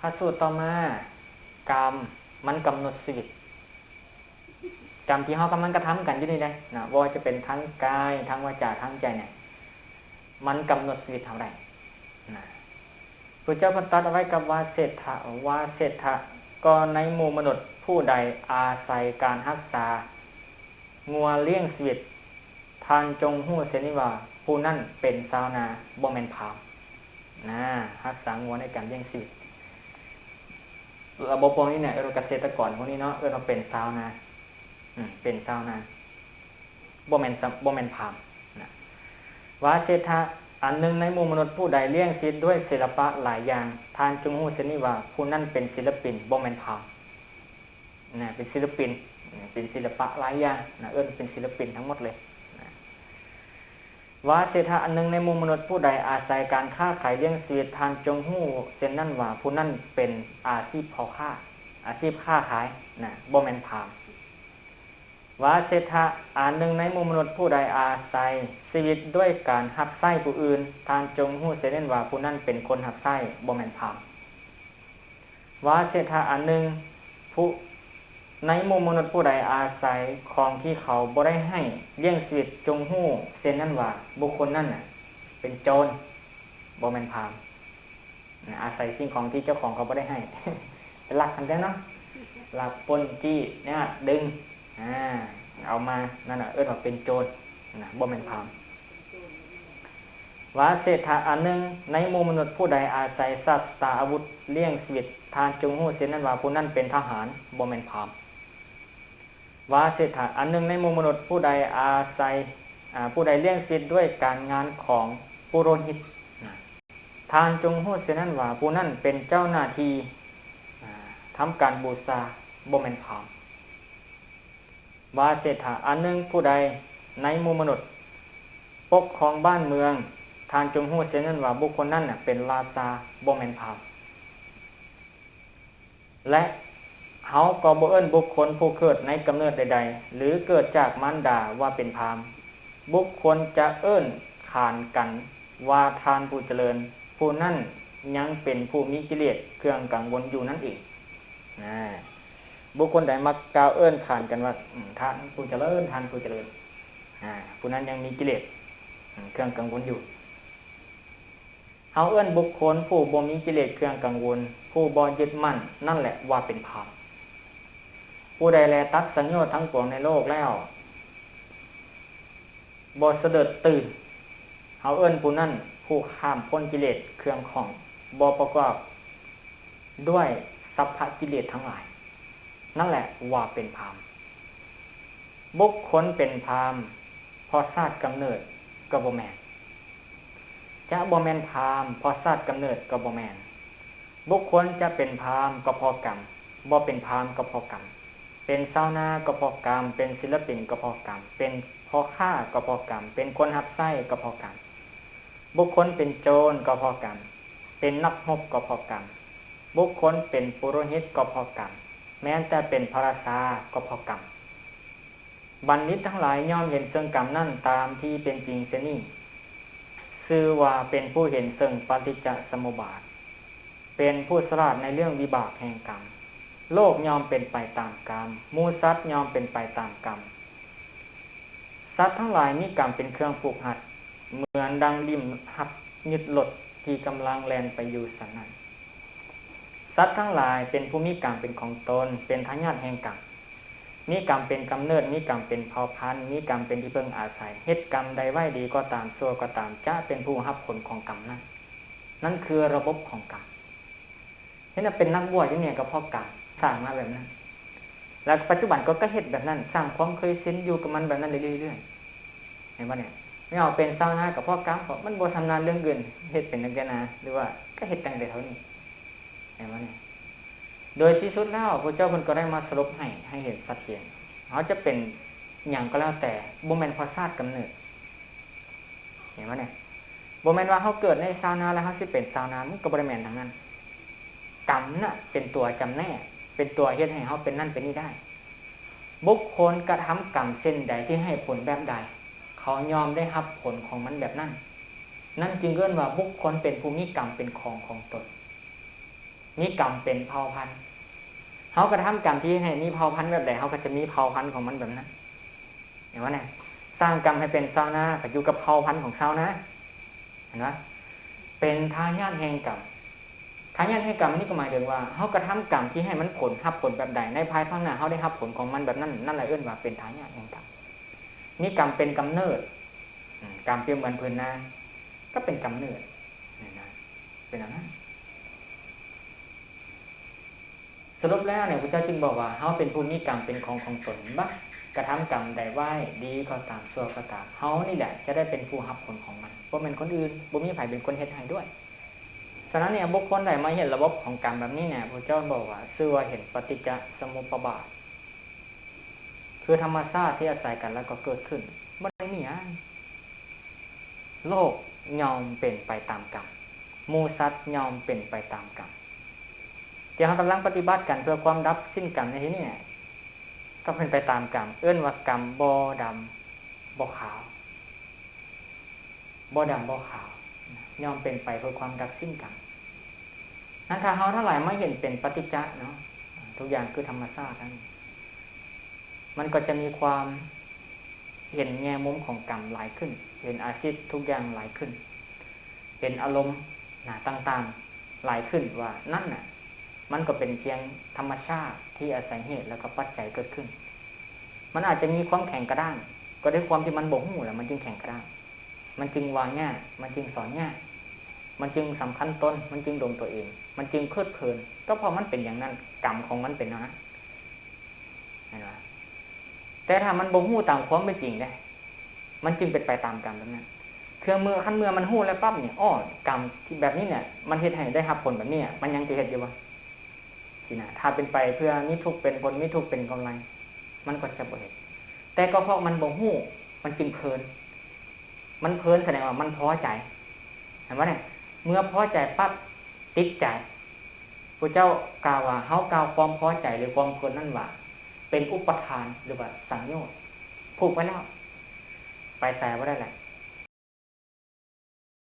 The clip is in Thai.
พระสูตรต่อมา กรรมมันกำหนดชีวิต กรรมที่เขากำลังกระทำกันอยู่นี่เลยนะว่าจะเป็นทั้งกายทั้งวาจาทั้งใจเนี่ย มันกำหนดชีวิตเท่าไรนะพระเจ้าพันตัดเอาไว้กับว่าเศรษฐะว่าเศรษฐะก็ในหมู่มนุษย์ผู้ใดอาศัยการรักษา งัวเลี้ยงชีวิตทานจงหู้เสนิว่าผู้นั่นเป็นสาวนาบ่แมนพามนะรักษางัวในการเลี้ยงชีวิต ระบบพวกนี้เนี่ยเออเกษตรกรพวกนี้เนาะเออเราเป็นสาวนาเป็นสาวนาบ่แมนบ่แมนพามนะวาเศรษฐะอันหนึ่งในหมู่มนุษย์ผู้ใดเลี้ยงชีวิตด้วยศิลปะหลายอย่าง ทานจงหูเสนิว่าผู้นั่นเป็นศิลปินบ่แมนพามนะเป็นศิลปิน เป็นศิลปะหลายอย่างนะเอิ้นเป็นศิลปินทั้งหมดเลย วาเศรษฐะอันหนึ่งในมู่มนุษย์ผู้ใดอาศัยการค้าขายเลี้ยงชีวิตทานจงหู้เส้นนั่นว่าผู้นั่นเป็นอาชีพพอค้าอาชีพค้าขายนะบ่แมนพามวาเศรษฐะอันหนึ่งในมู่มนุษย์ผู้ใดอาศัยชีวิตด้วยการหักไส้ผู้อื่น ทานจงหู้เส้นนั่นว่าผู้นั่นเป็นคนหักไส้บ่แมนพามวาเศรษฐะอันหนึ่งผู้ ในมู่มนุษย์ผู้ใดอาศัยของที่เขาบ่ได้ให้เลี้ยงชีวิตจงหู้เส้นนั่นว่า บุคคลนั่นน่ะ เป็นโจรบ่แมนพามอาศัยสิ่งของที่เจ้าของเขาบ่ได้ให้เป็นลักกันแล้วเนาะหลักปนจี้เนี่ยดึงอ่าเอามานั่นน่ะเอิ้นว่าเป็นโจรนะบ่แมนพามว่าเศรษฐาอันหนึ่งในมู่มนุษย์ผู้ใดอาศัยสัตว์ตาอาวุธเลี้ยงชีวิตทานจงหู้เส้นนั้นว่าผู้นั้นเป็นทหารบ่แมนพาม วาเศรษฐาอันหนึ่งในมูมนุษย์ผู้ใดอาศัยผู้ใดเลี้ยงชีวิตด้วยการงานของปุโรหิตทานจงหูเสนั่นว่าผู้นั้นเป็นเจ้าหน้าที่ทำการบูชาบ่แมนพามวาเศรษฐาอันหนึ่งผู้ใดในมูมนุษย์ ปกครองบ้านเมือง ทานจงหูเสนั่นว่าบุคคลนั้นเป็นราชาบ่แมนพามและ เฮาก็บ่เอิ้นบุคคลผู้เกิดในกำเนิดใด ๆ หรือเกิดจากมารดาว่าเป็นพามบุคคลจะเอิ้นขานกัน ว่าทานผู้เจริญ ผู้นั่นยังเป็นผู้มีกิเลสเครื่องกังวลอยู่นั่นเองนะบุคคลใดมักกล่าวเอิ้นขานกันว่าทานผู้เจริญทานผู้เจริญผู้นั้นยังมีกิเลสเครื่องกังวลอยู่เอาเอื้นบุคคลผู้บ่มีกิเลสเครื่องกังวล ผู้บ่ยึดมั่น นั่นแหละว่าเป็นพาม ผู้ใดแลตัดสัญญาทั้งปวงในโลกแล้วบอเสด็จตื่นเฮาเอิ้นผู้นั่นผู้ข้ามพ้นกิเลสเครื่องของบอประกอบด้วยสัพพกิเลสทั้งหลาย นั่นแหละว่าเป็นพามบุคคลเป็นพามพอทราบกำเนิดกบแมนจะบอแมนพามพอทราบกำเนิดกบแมนบุคคลจะเป็นพามก็พอกรรมบอเป็นพามก็พอกรรม เป็นเศร้าหน้าก็พอกรรม เป็นศิลปินก็พอกรรม เป็นพอฆ่าก็พอกรรม เป็นคนหับไส้ก็พอกรรม บุคคลเป็นโจรก็พอกรรม เป็นนักฮบก็พอกรรม บุคคลเป็นปุโรหิตก็พอกรรม แม้แต่เป็นพระราชาก็พอกรรม บัณฑิตทั้งหลายย่อมเห็นเสื่งกรรมนั่นตามที่เป็นจริงเสนี่ซื่อว่าเป็นผู้เห็นเสื่งปฏิจจสมุปบาท เป็นผู้สลาดในเรื่องวิบากแห่งกรรม โลกยอมเป็นไปตามกรรมมูสัตยอมเป็นไปตามกรรมสัตว์ทั้งหลายมีกรรมเป็นเครื่องผูกหัด เหมือนดังริมหับยึดหลดที่กำลังแลนไปอยู่สันนั้นสัตว์ทั้งหลายเป็นผู้มีกรรมเป็นของตน เป็นทายาทแห่งกรรมมีกรรมเป็นกำเนิดมีกรรมเป็นเผ่าพันธุ์มีกรรมเป็นที่เพิ่งอาศัยเหตุกรรมใดไหวดีก็ตามซัวก็ตามจะเป็นผู้รับผลของกรรมนั้น นั่นคือระบบของกรรมนี่เป็นนักบวชที่เนี่ยก็เพราะกรรม สร้างมาแบบนั้น แล้วปัจจุบันก็ก็เหตุแบบนั้น สร้างความเคยเส้นอยู่กับมันแบบนั้นเรื่อยๆเห็นไหมเนี่ยไม่เอาเป็นเศร้าหน้ากับพ่อกรรมเพราะมันโบทำนานเรื่องเงินเหตุเป็นนักนาหรือว่าก็เหตุตั้งแต่เท่านี้เห็นไหมเนี่ยโดยที่สุดแล้วพระเจ้าคนก็ได้มาสรุปให้ให้เห็นสัดเจนเขาจะเป็นอย่างก็แล้วแต่บุเมนพอซาดกำเนิด เห็นไหมเนี่ยบุเมนว่าเขาเกิดในซาวนาแล้วเขาสิเป็นซาวนามันก็บริเวณทางนั้นกรรมน่ะเป็นตัวจำแนก เป็นตัวเฮ็ดให้เขาเป็นนั่นเป็นนี่ได้ บุคคลกระทำกรรมเส้นใดที่ให้ผลแบบใด เขายอมได้รับผลของมันแบบนั้น นั่นจึงเรียกว่าบุคคลเป็นภูมิกรรมเป็นของของตนมีกรรมเป็นเผ่าพันธุ์เขากระทำกรรมที่ให้มีเผ่าพันธุ์แบบใดเขาก็จะมีเผ่าพันธุ์ของมันแบบนั้นเห็นไหมเนี่ยสร้างกรรมให้เป็นเศร้าหน้าก็อยู่กับเผ่าพันธุ์ของเศร้านะเห็นไหมเป็นทายาทแห่งกรรมายาทแห่งกรรมนี่ก็หมายถึงว่าเขากระทำกรรมที่ให้มันผลรับผลแบบใดในภายภาคหน้าเขาได้รับผลของมันแบบนั้นนั่นแหละเอื้นว่าเป็นทายาทแห่งกรรมมีกรรมเป็นกำเนิดกรรมเปรียบเหมือนพื้นนาก็เป็นกำเนิดเป็นอย่างนั้นสรุปแล้วเนี่ยพระเจ้าจึงบอกว่าเฮาเป็นผู้มีกรรมเป็นของของตนบักกระทำกรรมใดไหวดีก็ตามชั่วก็ตามเฮานี่แหละ จะได้เป็นผู้รับผลของมันบ่เป็นคนอื่นบ่มีไผเป็นคนเฮ็ดให้ด้วย ฉะนั้นเนี่ยบุคคลใดมาเห็นระบบของกรรมแบบนี้เนี่ยพระเจ้าบอกว่าชื่อว่าเห็นปฏิจจสมุปบาท คือธรรมชาติที่อาศัยกันแล้วก็เกิดขึ้นบ่ได้มีอย่างโลกยอมเป็นไปตามกรรมมูสัตยอมเป็นไปตามกรรมที่เขากำลังปฏิบัติกันเพื่อความดับสิ้นกรรมในที่นี้ก็เป็นไปตามกรรมเอื้อนว่ากรรมบ่ดำบ่ขาวบ่ดำบ่ขาว ยอมเป็นไปเพื่อความดับสิ้นกรรมนั้นถ้าเขาเท่าไหร่ไม่เห็นเป็นปฏิจจ์เนาะทุกอย่างคือธรรมชาติทั้งมันก็จะมีความเห็นแง่มุมของกรรมหลายขึ้น เห็นอาชีพทุกอย่างหลายขึ้น เห็นอารมณ์หนาต่างๆหลายขึ้นว่านั่นน่ะ มันก็เป็นเพียงธรรมชาติที่อาศัยเหตุแล้วก็ปัจจัยเกิดขึ้น มันอาจจะมีความแข็งกระด้าง ก็ด้วยความที่มันบ่งหูแหละมันจึงแข็งกระด้าง มันจึงวางง่ายมันจึงสอนง่าย มันจึงสำคัญตนมันจึงดมตัวเอง มันจึงเพลิดเพลิน ก็เพราะมันเป็นอย่างนั้น กรรมของมันเป็นนั้นเห็นไหมแต่ถ้ามันบ่งหู้ตามความเป็นจริงเนี่ยมันจึงเป็นไปตามกรรมแบบนั้นเครื่องมือขั้นเมื่อมันหู้แล้วปั๊บเนี่ยอ้อกรรมที่แบบนี้เนี่ย มันเฮ็ดให้ได้รับผลแบบนี้มันยังจะเฮ็ดอยู่วะสินะถ้าเป็นไปเพื่อมิทุกเป็นผลมิทุกเป็นกำไร มันก็จะบ่เห็นแต่ก็เพราะมันบ่งหู้ มันจึงเพลิน มันเพลินแสดงว่ามันพอใจเห็นไหมเนี่ย เมื่อพอใจปั๊บติดใจพระเจ้ากล่าวว่าเฮากล่าวความพอใจหรือความเพลินนั่นว่า เป็นอุปทานหรือว่าสังโยชน์ผูกไว้แล้วไปใส่ไว้ได้แหละ